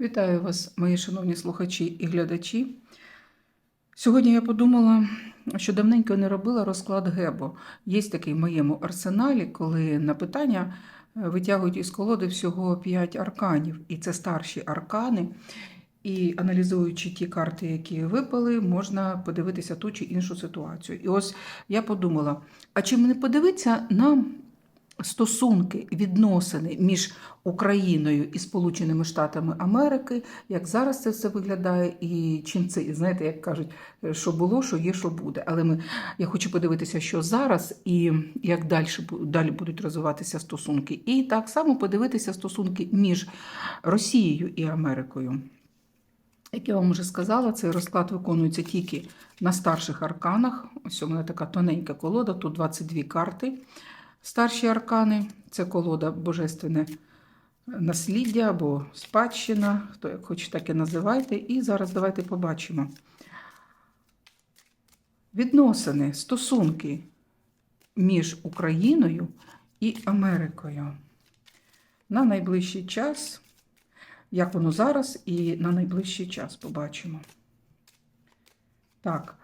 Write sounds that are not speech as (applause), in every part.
Вітаю вас, мої шановні слухачі і глядачі. Сьогодні я подумала, що давненько не робила розклад Гебо. Є такий в моєму арсеналі, коли на питання е, витягують із колоди всього 5 арканів, і це старші аркани. І аналізуючи ті карти, які випали, можна подивитися ту чи іншу ситуацію. І ось я подумала: а чи не подивитися на стосунки, відносини між Україною і Сполученими Штатами Америки, як зараз це все виглядає, і чим це, знаєте, як кажуть, що було, що є, що буде. Але ми, я хочу подивитися, що зараз і як далі, далі будуть розвиватися стосунки. І так само подивитися стосунки між Росією і Америкою. Як я вам вже сказала, цей розклад виконується тільки на старших арканах. Ось у мене така тоненька колода, тут 22 карти. Старші аркани це колода Божественне насліддя або спадщина, хто як хоче, так і називайте. І зараз давайте побачимо. Відносини, стосунки між Україною і Америкою на найближчий час, як воно зараз, і на найближчий час побачимо. Так.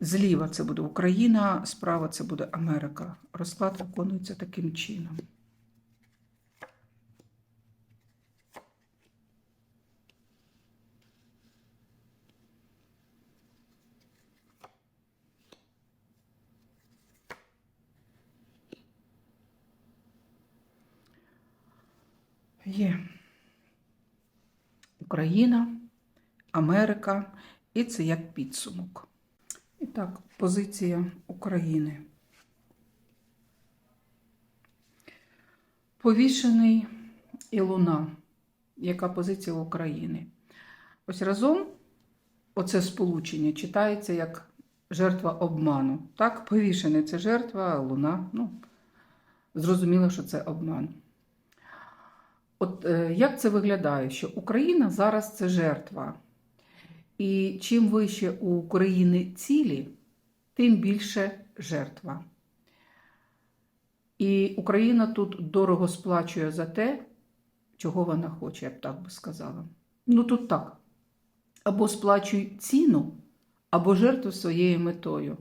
Зліва це буде Україна, справа це буде Америка. Розклад виконується таким чином. Є Україна, Америка, і це як підсумок. Так, позиція України. Повішений і луна. Яка позиція України? Ось разом оце сполучення читається як жертва обману. Так, повішений це жертва, луна. Ну, зрозуміло, що це обман. От е, як це виглядає? Що Україна зараз це жертва. І чим вище у України цілі, тим більше жертва. І Україна тут дорого сплачує за те, чого вона хоче, я б так би сказала. Ну тут так. Або сплачуй ціну, або жертву своєю метою.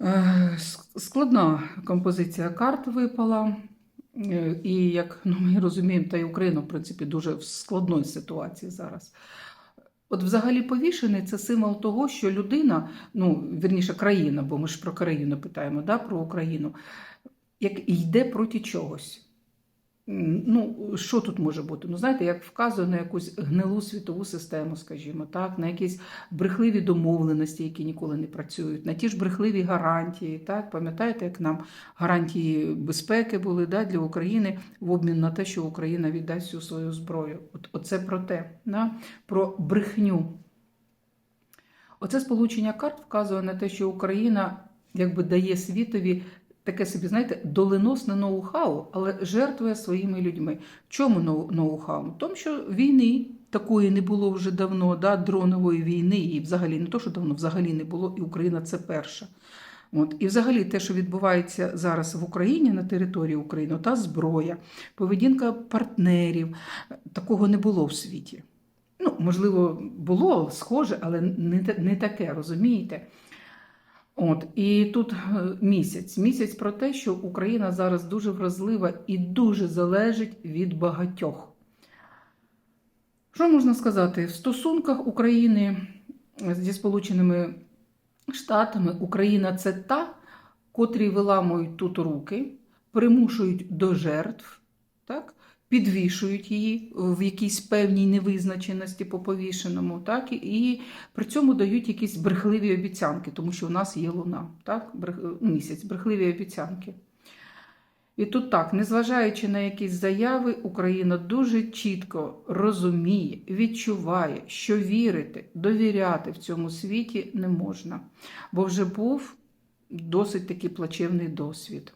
Е, Складна композиція карт випала. Е, І як ну, ми розуміємо, та й Україна, в принципі, дуже в складній ситуації зараз. От, взагалі, повішений це символ того, що людина, ну вірніше, країна, бо ми ж про країну питаємо, да, про Україну, як йде проти чогось. Ну, що тут може бути? Ну, знаєте, як вказує на якусь гнилу світову систему, скажімо, так, на якісь брехливі домовленості, які ніколи не працюють, на ті ж брехливі гарантії. Так, Пам'ятаєте, як нам гарантії безпеки були да, для України в обмін на те, що Україна віддасть всю свою зброю? От, Оце про те, да, про брехню. Оце сполучення карт вказує на те, що Україна якби дає світові таке собі, знаєте, доленосне ноу-хау, але жертвує своїми людьми. В чому ноу-хау? Тому, що війни такої не було вже давно, да, дронової війни, і взагалі не то, що давно взагалі не було, і Україна це перша. От. І взагалі те, що відбувається зараз в Україні на території України, та зброя, поведінка партнерів, такого не було в світі. Ну, можливо, було схоже, але не, не таке, розумієте? От і тут місяць. Місяць про те, що Україна зараз дуже вразлива і дуже залежить від багатьох. Що можна сказати? В стосунках України зі Сполученими Штатами Україна це та, котрі виламують тут руки, примушують до жертв, так? Підвішують її в якійсь певній невизначеності по повішеному, так, і при цьому дають якісь брехливі обіцянки, тому що у нас є луна, так, місяць, брехливі обіцянки. І тут так, незважаючи на якісь заяви, Україна дуже чітко розуміє, відчуває, що вірити, довіряти в цьому світі не можна, бо вже був досить такий плачевний досвід.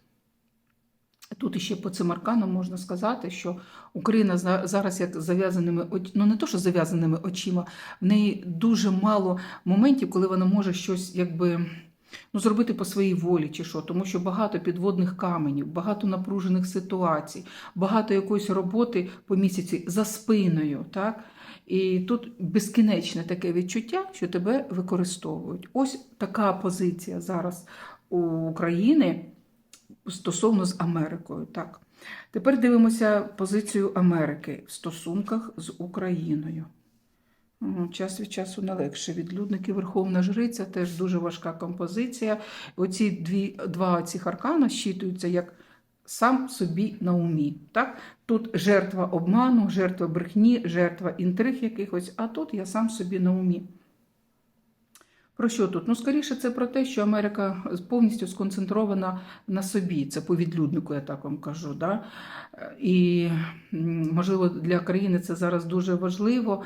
Тут іще по цим арканам можна сказати, що Україна зараз як зав'язаними ну не то, що зав'язаними очима, в неї дуже мало моментів, коли вона може щось якби Ну, зробити по своїй волі чи що, тому що багато підводних каменів, багато напружених ситуацій, багато якоїсь роботи по місяці за спиною. так? І тут безкінечне таке відчуття, що тебе використовують. Ось така позиція зараз у України стосовно з Америкою. Так. Тепер дивимося позицію Америки в стосунках з Україною. Час від часу не легше. Відлюдники Верховна Жриця теж дуже важка композиція. Оці дві, два цих аркана щитуються як сам собі на умі. Так? Тут жертва обману, жертва брехні, жертва інтриг якихось, а тут я сам собі на умі. Про що тут? Ну, скоріше, це про те, що Америка повністю сконцентрована на собі. Це по відлюднику, я так вам кажу. Да? І, можливо, для країни це зараз дуже важливо,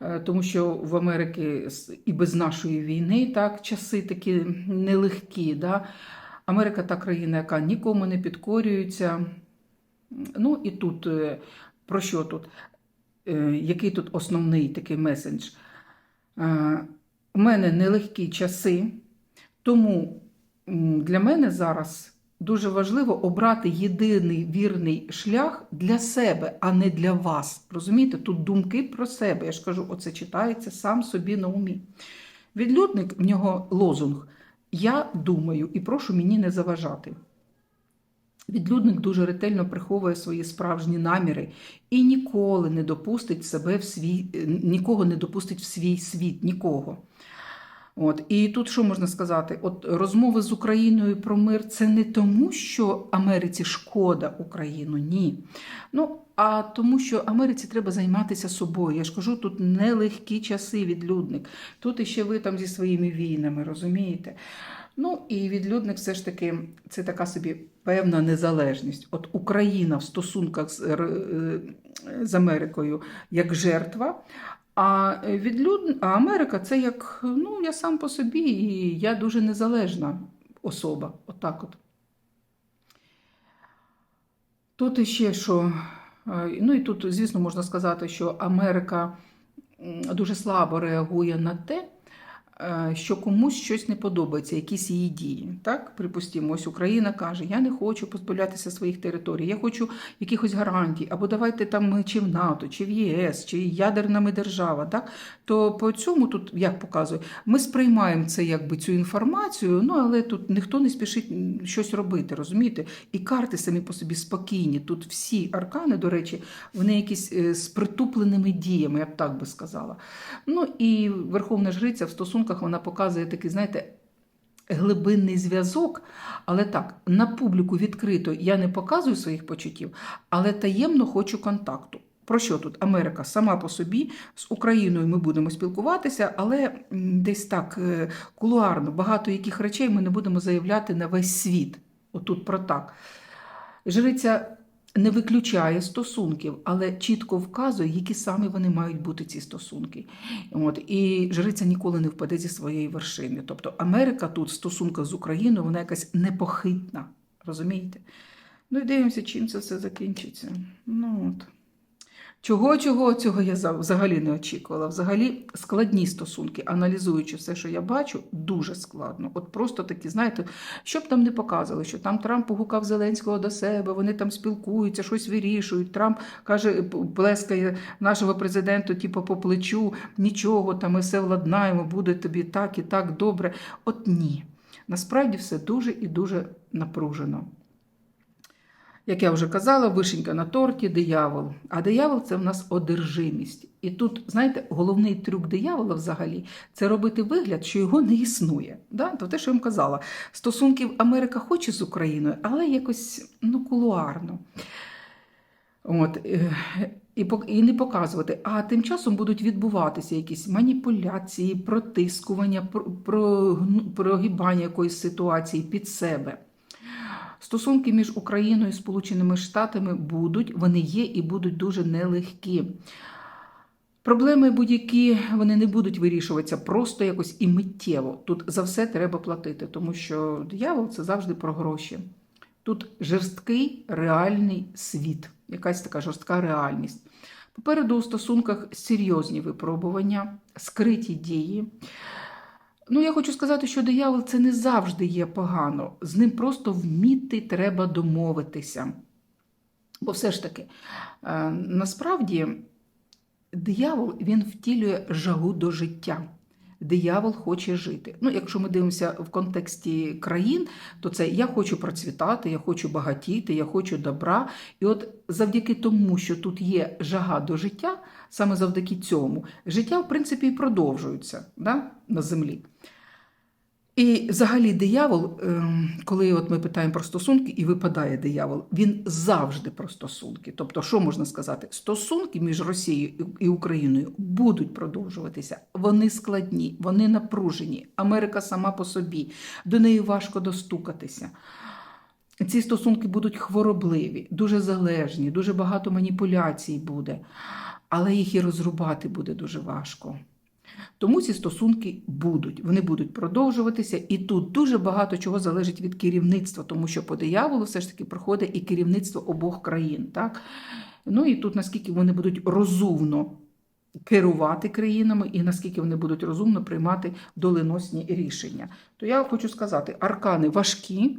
е, тому що в Америці і без нашої війни так, часи такі нелегкі. Да? Америка та країна, яка нікому не підкорюється. Ну і тут е, про що тут? Е, Який тут основний такий меседж? Мене нелегкі часи, тому для мене зараз дуже важливо обрати єдиний вірний шлях для себе, а не для вас. Розумієте, тут думки про себе. Я ж кажу, оце читається сам собі на умі. Відлюдник в нього лозунг. Я думаю і прошу мені не заважати. Відлюдник дуже ретельно приховує свої справжні наміри і ніколи не допустить себе в свій, е, нікого не допустить в свій світ, нікого. От. І тут що можна сказати? От розмови з Україною про мир це не тому, що Америці шкода Україну, ні. Ну, а тому, що Америці треба займатися собою. Я ж кажу, тут нелегкі часи відлюдник. Тут іще ви там зі своїми війнами, розумієте? Ну і відлюдник все ж таки це така собі певна незалежність. От Україна в стосунках з, е, з Америкою як жертва. А відлюд... а Америка це як ну, я сам по собі, і я дуже незалежна особа. Отак от. Тут іще що. е, Ну і тут, звісно, можна сказати, що Америка дуже слабо реагує на те, що комусь щось не подобається, якісь її дії. Так, припустимо, ось Україна каже: Я не хочу позбавлятися своїх територій, я хочу якихось гарантій, або давайте там ми чи в НАТО, чи в ЄС, чи ядерна ми держава. Так? То по цьому тут як показує, ми сприймаємо це якби цю інформацію, ну але тут ніхто не спішить щось робити, розумієте? І карти самі по собі спокійні. Тут всі аркани, до речі, вони якісь е, з притупленими діями, я б так би сказала. Ну і Верховна Жриця в стосунках вона показує такий, знаєте, глибинний зв'язок, але так, на публіку відкрито я не показую своїх почуттів, але таємно хочу контакту. Про що тут? Америка сама по собі з Україною ми будемо спілкуватися, але десь так е, кулуарно, багато яких речей ми не будемо заявляти на весь світ. Отут про так. Жриця не виключає стосунків, але чітко вказує, які саме вони мають бути ці стосунки. От і жриця ніколи не впаде зі своєї вершини. Тобто Америка тут в стосунках з Україною вона якась непохитна. Розумієте? Ну і дивимося, чим це все закінчиться. Ну от. Чого, чого, цього я взагалі не очікувала. Взагалі складні стосунки, аналізуючи все, що я бачу, дуже складно. От просто такі, знаєте, що б там не показали, що там Трамп погукав Зеленського до себе, вони там спілкуються, щось вирішують. Трамп каже, плескає нашого президента, типу, по плечу, нічого, там ми все владнаємо, буде тобі так і так добре. От ні. Насправді все дуже і дуже напружено. Як я вже казала, вишенька на торті, диявол. А диявол це в нас одержимість. І тут, знаєте, головний трюк диявола взагалі це робити вигляд, що його не існує. Да? То те, що я вам казала, стосунків Америка хоче з Україною, але якось ну, кулуарно. От, е, і, і не показувати. А тим часом будуть відбуватися якісь маніпуляції, протискування, про- про- прогибання якоїсь ситуації під себе. Стосунки між Україною і Сполученими Штатами будуть, вони є і будуть дуже нелегкі. Проблеми будь-які вони не будуть вирішуватися просто якось і миттєво. Тут за все треба платити, тому що диявол це завжди про гроші. Тут жорсткий реальний світ, якась така жорстка реальність. Попереду у стосунках серйозні випробування, скриті дії. Ну, я хочу сказати, що диявол це не завжди є погано. З ним просто вміти треба домовитися. Бо все ж таки, е, насправді, диявол він втілює жагу до життя. Диявол хоче жити. Ну, якщо ми дивимося в контексті країн, то це я хочу процвітати, я хочу багатіти, я хочу добра. І от завдяки тому, що тут є жага до життя, саме завдяки цьому, життя, в принципі, і продовжується да, на землі. І взагалі диявол, ем, коли от ми питаємо про стосунки, і випадає диявол, він завжди про стосунки. Тобто, що можна сказати? Стосунки між Росією і Україною будуть продовжуватися. Вони складні, вони напружені. Америка сама по собі, до неї важко достукатися. Ці стосунки будуть хворобливі, дуже залежні, дуже багато маніпуляцій буде, але їх і розрубати буде дуже важко. Тому ці стосунки будуть, вони будуть продовжуватися, і тут дуже багато чого залежить від керівництва, тому що по дияволу все ж таки проходить і керівництво обох країн. Так? Ну і тут наскільки вони будуть розумно керувати країнами, і наскільки вони будуть розумно приймати доленосні рішення. То я хочу сказати, аркани важкі.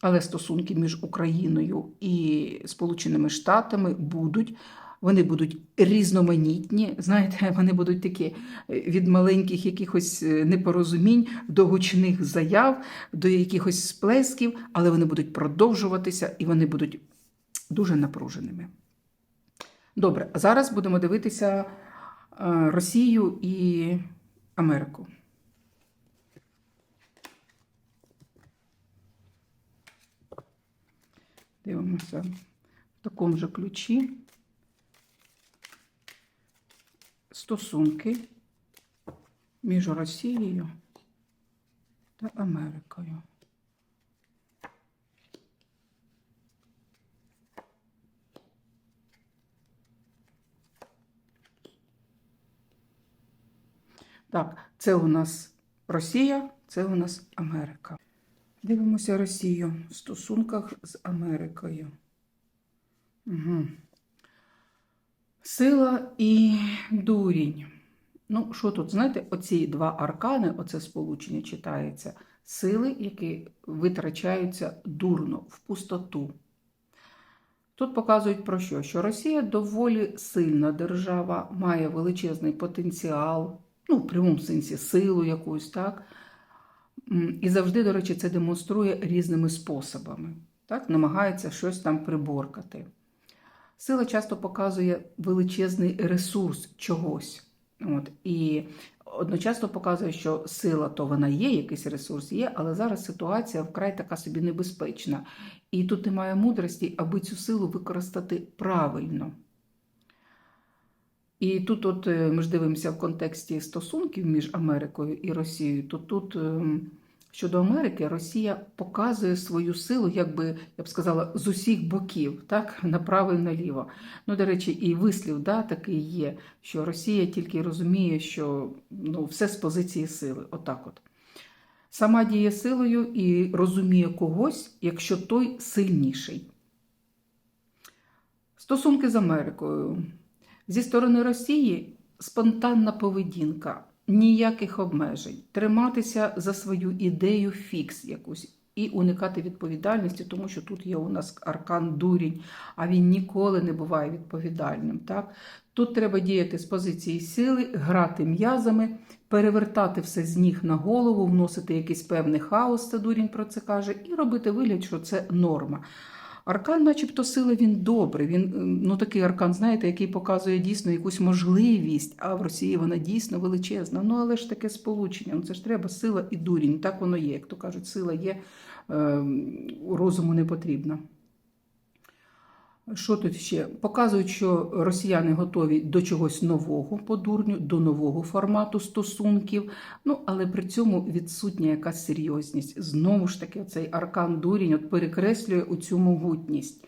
Але стосунки між Україною і Сполученими Штатами будуть. Вони будуть різноманітні, знаєте, (laughs) вони будуть такі е, від маленьких якихось е, непорозумінь до гучних заяв, до якихось сплесків, але вони будуть продовжуватися і вони будуть дуже напруженими. Добре, а зараз будемо дивитися е, Росію і Америку. Дивимося в такому же ключі. Стосунки між Росією та Америкою. Так, це у нас Росія, це у нас Америка. Дивимося Росію в стосунках з Америкою. Угу. Сила і дурінь. Ну, що тут, знаєте, оці два аркани, оце сполучення читається, сили, які витрачаються дурно, в пустоту. Тут показують про що? Що Росія доволі сильна держава, має величезний потенціал, ну, в прямому сенсі силу якусь, так? І завжди, до речі, це демонструє різними способами. Так? Намагається щось там приборкати. Сила часто показує величезний ресурс чогось. От, І одночасно показує, що сила то вона є, якийсь ресурс є, але зараз ситуація вкрай така собі небезпечна. І тут немає мудрості, аби цю силу використати правильно. І тут, от ми ж дивимося в контексті стосунків між Америкою і Росією, то тут щодо Америки Росія показує свою силу, якби я б сказала, з усіх боків, так, направо і наліво. Ну, до речі, і вислів да, такий є, що Росія тільки розуміє, що ну, все з позиції сили. Отак от. Сама діє силою і розуміє когось, якщо той сильніший. Стосунки з Америкою. Зі сторони Росії спонтанна поведінка, ніяких обмежень, триматися за свою ідею фікс якусь і уникати відповідальності, тому що тут є у нас аркан дурінь, а він ніколи не буває відповідальним. Так? Тут треба діяти з позиції сили, грати м'язами, перевертати все з ніг на голову, вносити якийсь певний хаос, це дурінь про це каже, і робити вигляд, що це норма. Аркан, начебто, сила, він добрий. Він ну такий аркан, знаєте, який показує дійсно якусь можливість, а в Росії вона дійсно величезна. Ну, але ж таке сполучення. Ну це ж треба сила і дурінь. Так воно є. Як то кажуть, сила є, е, розуму не потрібна. Що тут ще? Показують, що росіяни готові до чогось нового по дурню, до нового формату стосунків, ну, але при цьому відсутня якась серйозність. Знову ж таки, цей аркан дурінь от перекреслює оцю могутність.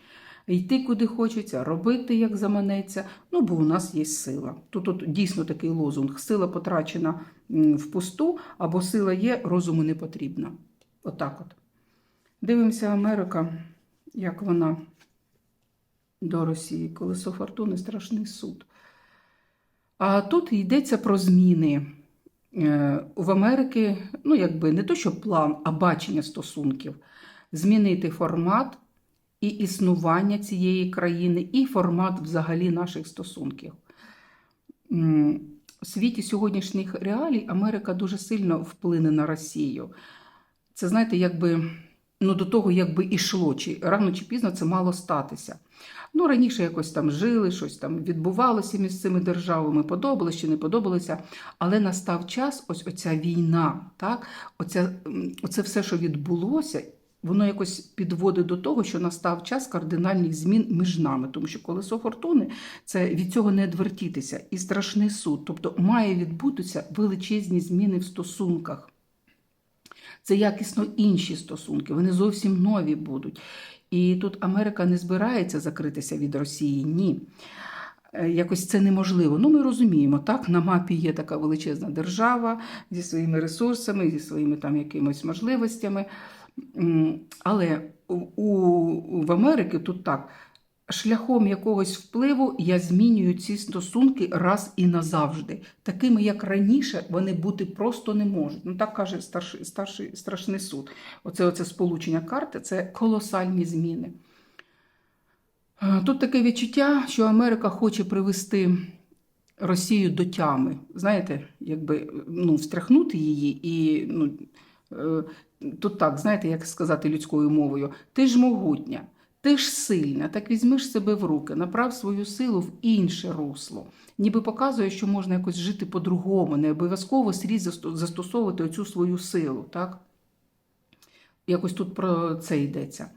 Йти куди хочеться, робити, як заманеться, ну, бо у нас є сила. Тут от дійсно такий лозунг: сила потрачена впусту, або сила є, розуму не потрібна. Отак от. Дивимося, Америка, як вона до Росії. Колесо фортуни страшний суд. А тут йдеться про зміни. Е, В Америки, ну якби не то, що план, а бачення стосунків, змінити формат і існування цієї країни, і формат взагалі наших стосунків. У світі сьогоднішніх реалій Америка дуже сильно вплине на Росію. Це знаєте, якби ну, до того, якби ішло, чи рано чи пізно це мало статися. Ну, раніше якось там жили, щось там відбувалося між цими державами, подобалося чи не подобалося. Але настав час, ось оця війна, так? Оця, оце все, що відбулося, воно якось підводить до того, що настав час кардинальних змін між нами. Тому що колесо фортуни це від цього не відвертітися. І страшний суд. Тобто має відбутися величезні зміни в стосунках. Це якісно інші стосунки, вони зовсім нові будуть. І тут Америка не збирається закритися від Росії. Ні. Е, Якось це неможливо. Ну, ми розуміємо, так, на мапі є така величезна держава зі своїми ресурсами, зі своїми там якимось можливостями. Але у, в Америці тут так. Шляхом якогось впливу я змінюю ці стосунки раз і назавжди. Такими, як раніше, вони бути просто не можуть. Ну так каже старший, старший страшний суд. Оце, оце сполучення карти це колосальні зміни. Е, Тут таке відчуття, що Америка хоче привести Росію до тями. Знаєте, якби ну, встряхнути її і ну, е, тут так, знаєте, як сказати людською мовою, ти ж могутня. Ти ж сильна, так візьмеш себе в руки, направ свою силу в інше русло. Ніби показує, що можна якось жити по-другому, не обов'язково слід застосовувати оцю свою силу. Так? Якось тут про це йдеться.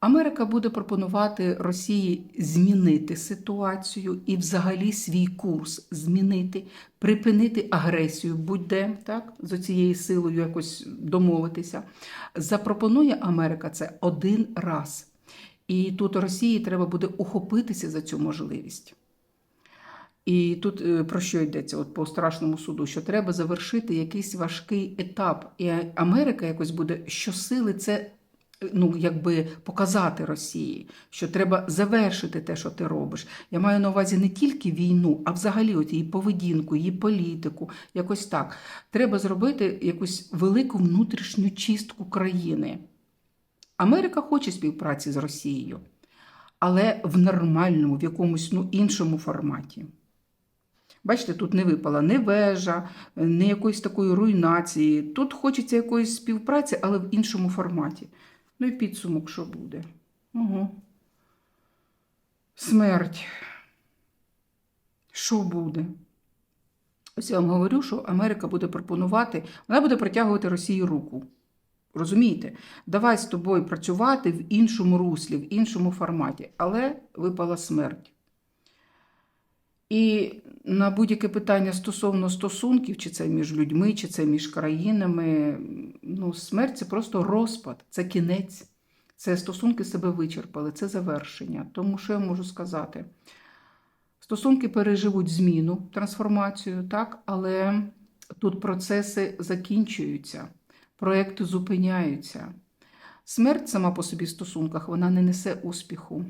Америка буде пропонувати Росії змінити ситуацію і взагалі свій курс змінити, припинити агресію будь-де, так, з цією силою якось домовитися. Запропонує Америка це один раз. І тут Росії треба буде ухопитися за цю можливість. І тут е, про що йдеться от по страшному суду? Що треба завершити якийсь важкий етап. І Америка якось буде щосили це ну, якби показати Росії, що треба завершити те, що ти робиш. Я маю на увазі не тільки війну, а взагалі от її поведінку, її політику. Якось так. Треба зробити якусь велику внутрішню чистку країни. Америка хоче співпраці з Росією, але в нормальному, в якомусь ну, іншому форматі. Бачите, тут не випала ні вежа, ні якоїсь такої руйнації. Тут хочеться якоїсь співпраці, але в іншому форматі. Ну і підсумок, що буде. Угу. Смерть. Що буде? Ось я вам говорю, що Америка буде пропонувати, вона буде притягувати Росії руку. Розумієте? Давай з тобою працювати в іншому руслі, в іншому форматі, але випала смерть. І на будь-яке питання стосовно стосунків, чи це між людьми, чи це між країнами, ну, смерть це просто розпад, це кінець. Це стосунки себе вичерпали, це завершення. Тому що я можу сказати? Стосунки переживуть зміну, трансформацію, так, але тут процеси закінчуються, проекти зупиняються. Смерть сама по собі в стосунках вона не несе успіху.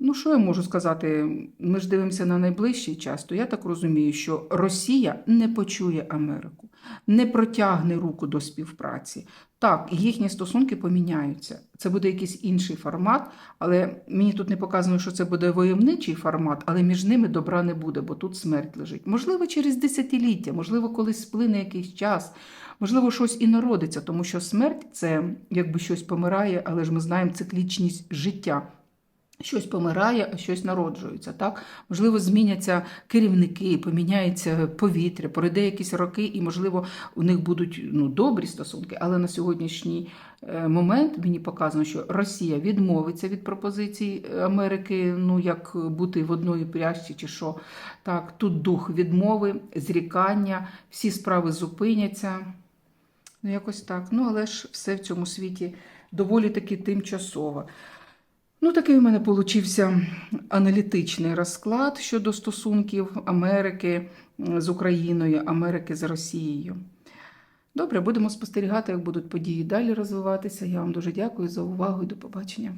Ну, що я можу сказати? Ми ж дивимося на найближчий час, то я так розумію, що Росія не почує Америку, не протягне руку до співпраці. Так, їхні стосунки поміняються. Це буде якийсь інший формат, але мені тут не показано, що це буде войовничий формат, але між ними добра не буде, бо тут смерть лежить. Можливо, через десятиліття, можливо, колись сплине якийсь час, можливо, щось і народиться, тому що смерть це якби щось помирає, але ж ми знаємо циклічність життя. Щось помирає, а щось народжується. Так? Можливо, зміняться керівники, поміняється повітря, пройде якісь роки, і, можливо, у них будуть ну, добрі стосунки. Але на сьогоднішній е, момент мені показано, що Росія відмовиться від пропозицій Америки, ну як бути в одної пряжці чи що. Так, тут дух відмови, зрікання, всі справи зупиняться. Ну, якось так. Ну, але ж все в цьому світі доволі таки тимчасово. Ну, такий у мене получився аналітичний розклад щодо стосунків Америки з Україною, Америки з Росією. Добре, будемо спостерігати, як будуть події далі розвиватися. Я вам дуже дякую за увагу і до побачення.